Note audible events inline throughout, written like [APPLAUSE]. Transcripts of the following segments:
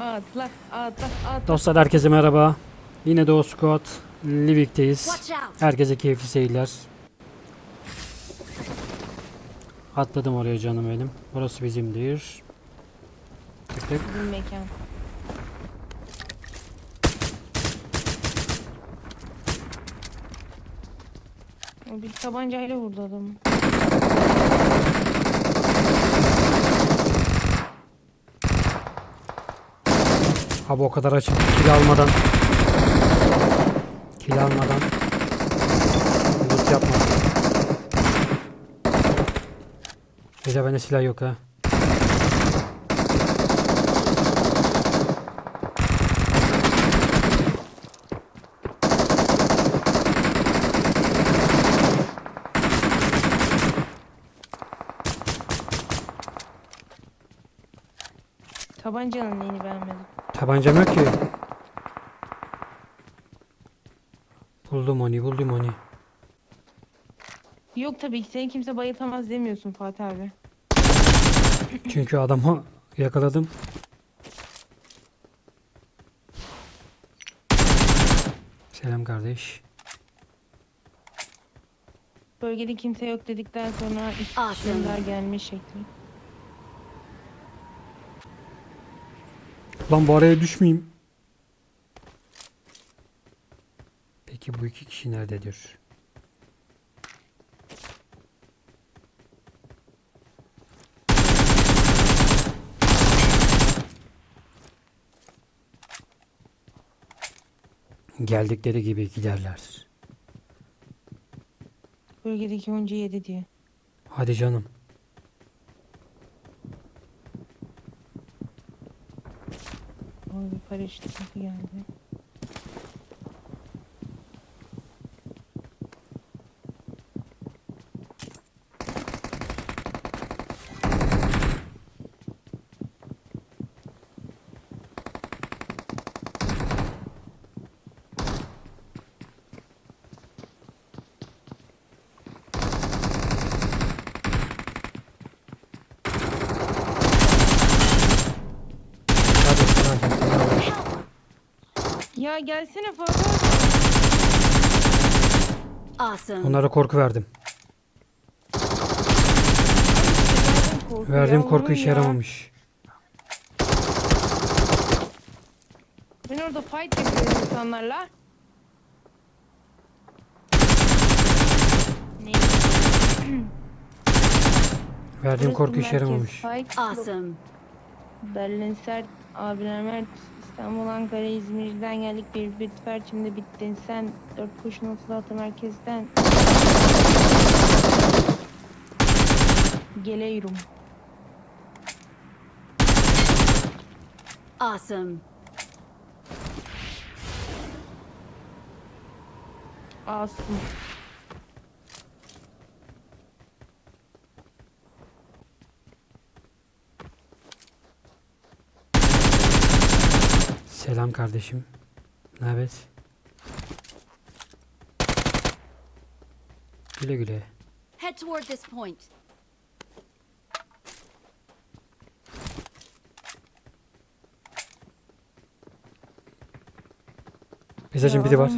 Atla, atla, atla. Dostlar herkese merhaba. Yine Doğu Squad Livik'teyiz. Herkese keyifli seyirler. Atladım oraya canım benim. Burası bizimdir. Tık tık. Bizim mekan. O bir tabancayla vurdu adamı. Abi o kadar açık kill almadan kill almadan loot yapma. Gece bende silah yok ha. Tabancanın neyini beğenmedim. Tabancam yok ki. Buldum onu, buldum onu. Yok tabii ki seni kimse bayıltamaz demiyorsun Fatih abi. Çünkü adamı yakaladım. Selam kardeş. Bölgede kimse yok dedikten sonra işlemler gelmiş şekli. Lan bu araya düşmeyeyim. Peki bu iki kişi nerededir? Geldikleri gibi giderler. Bölgedeki oyuncu yedi diye. Hadi canım. Sesi geldi. Hadi, hadi, hadi. Ya gelsene Fatih abi. Awesome. Onlara korku verdim. Korku Verdiğim korku işe ya. yaramamış. Ben orada fight yapıyorum insanlarla. Ne? Verdiğim korku işe yaramamış. Awesome. Berlin Sert, abiler Mert, İstanbul, Ankara, İzmir'den geldik. Bir bitfer şimdi bittin sen. Dört kuşun otuz altı merkezden. Geliyorum. Awesome. Asım. Selam kardeşim. Ne haber? Güle güle. Head toward this point. Mesajın biri var.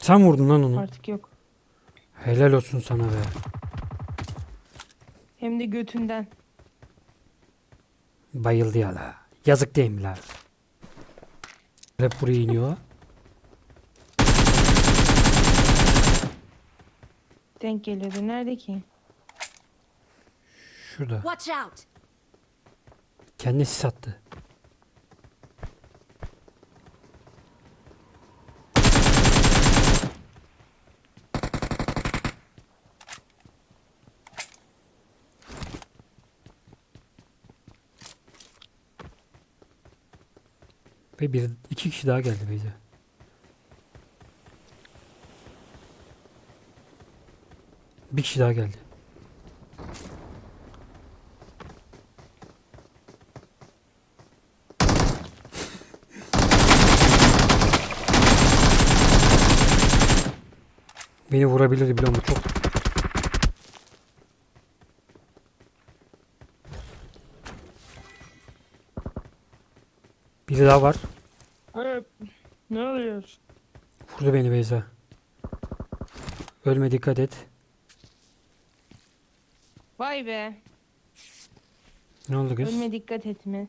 Sen vurdun lan onu. Artık yok. Helal olsun sana be. Hem de götünden. Bayıldı ya la. Yazık değil mi la? Hep buraya iniyor. Denk geliyordu. Nerede ki? Şurada. Watch out! Kendini sis Ve bir iki kişi daha geldi Beyza. Bir kişi daha geldi. Beni vurabilirdi biliyor musun? Çok Biri daha var. Evet. Ne oluyor? Vurdu beni Beyza. Ölme dikkat et. Vay be. Ne oldu kız? Ölme dikkat etme.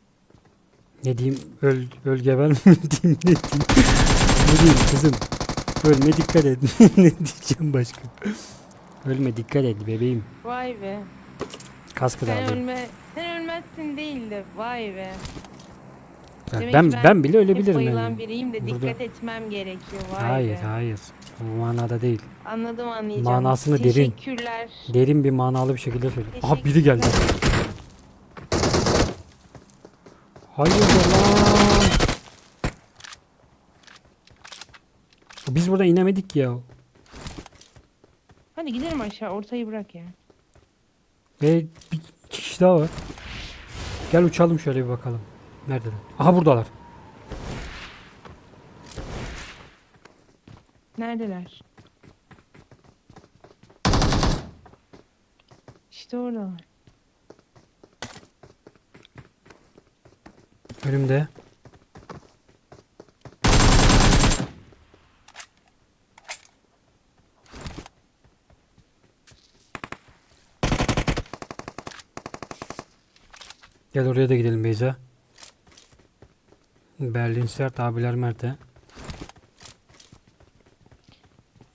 Ne diyeyim? Öl, öl geber mi [LAUGHS] diyeyim? Ne diyeyim? Ne diyeyim kızım? Ölme dikkat et. [LAUGHS] ne diyeceğim başka? Ölme dikkat et bebeğim. Vay be. Kaskı da Sen aldım. ölme. Sen ölmezsin değil de. Vay be. Ben, Demek ben, ki ben, ben bile Hep ölebilirim bayılan yani. biriyim de Burada- dikkat etmem gerekiyor. Vay Hayır, be. hayır. O manada değil. Anladım anlayacağım. Manasını derin. Teşekkürler. Derin bir manalı bir şekilde söyle. Aha biri geldi. Hayır lan. Biz burada inemedik ya. Hadi gidelim aşağı. Ortayı bırak ya. Ve bir kişi daha var. Gel uçalım şöyle bir bakalım. Neredeler? Aha buradalar. Neredeler? İşte oradalar. Önümde. Gel oraya da gidelim Beyza. Berlin sert abiler Mert'e.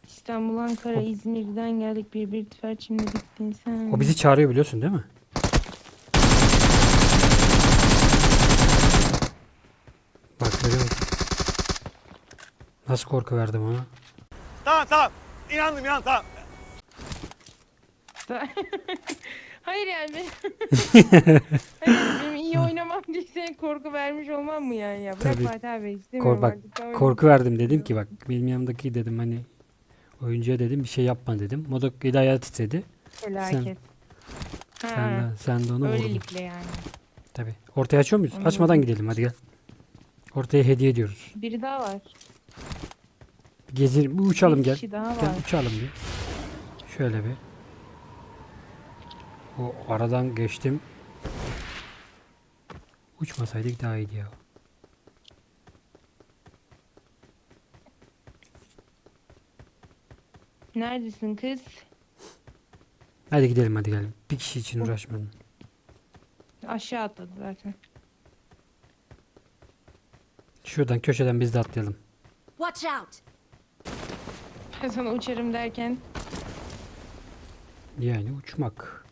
İstanbul, Ankara, İzmir'den geldik. Bir bir tüfer şimdi bittin sen. O bizi çağırıyor biliyorsun değil mi? Bak görüyor musun? Nasıl korku verdim ona? Tamam tamam. İnandım inan tamam. [LAUGHS] Hayır yani. [LAUGHS] Hayır, benim [LAUGHS] diye sana korku vermiş olmam mı yani ya? Bırak Tabii. Fatih abi istemiyorum Kor, bak, artık. Tamam. korku verdim dedim ki bak benim yanımdaki dedim hani oyuncuya dedim bir şey yapma dedim. Da eli ayağı titredi. Felaket. Ha, Sen de, sen de onu vurdun. öylelikle yani. Tabii. Ortaya açıyor muyuz? Onu Açmadan gidelim hadi gel. Ortaya hediye ediyoruz. Biri daha var. Bir Gezelim, bir uçalım bir gel. kişi daha Gel var. uçalım bir. Şöyle bir. O aradan geçtim. Uçmasaydık daha iyiydi ya. Neredesin kız? Hadi gidelim hadi gel. Bir kişi için uğraşmayalım. Aşağı atladı zaten. Şuradan köşeden biz de atlayalım. Watch out! Ben sana uçarım derken Yani uçmak.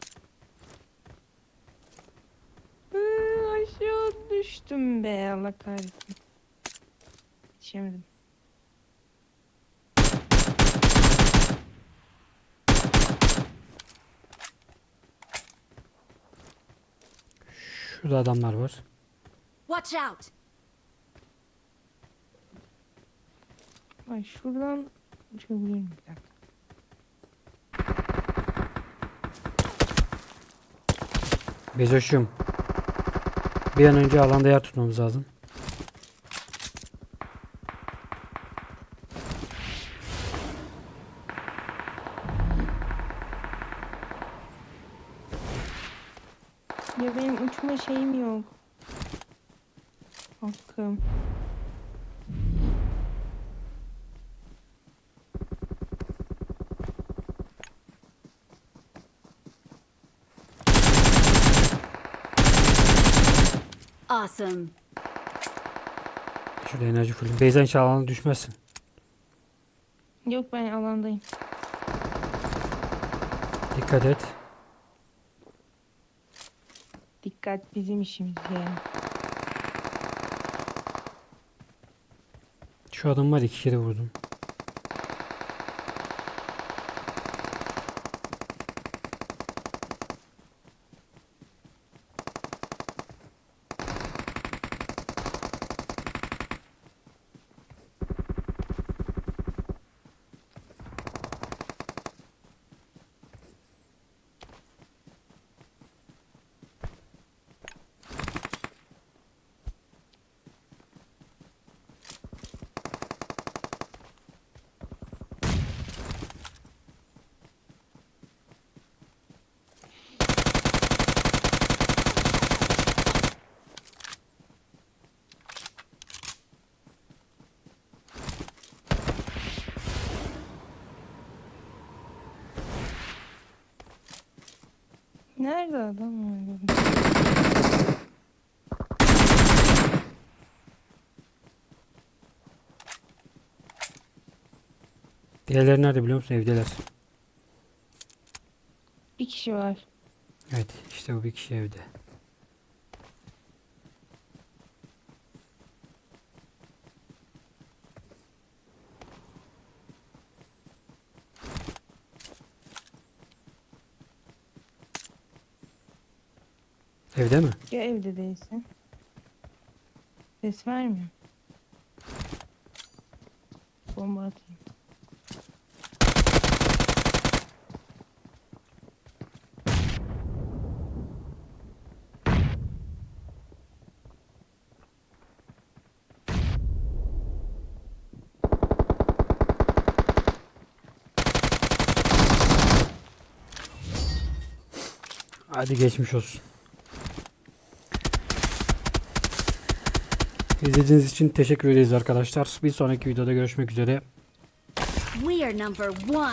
Hı, aşağı düştüm be Allah kahretsin. Yetişemedim. Şurada adamlar var. Watch out! Ay şuradan uçabilirim bir dakika. Bezoş'um. Bir an önce alanda yer tutmamız lazım. Ya benim uçma şeyim yok. Hakkım. Awesome. Şurada enerji full. Beyza inşallah alana düşmezsin. Yok ben alandayım. Dikkat et. Dikkat bizim işimiz yani. Şu adam var iki kere vurdum. Nerede adam var? Diğerleri nerede biliyor musun? Evdeler. Bir kişi var. Evet işte bu bir kişi evde. Evde mi? Ya evde değilsin. Ses vermiyor. Bomba atayım. Hadi geçmiş olsun. İzlediğiniz için teşekkür ederiz arkadaşlar. Bir sonraki videoda görüşmek üzere. We are.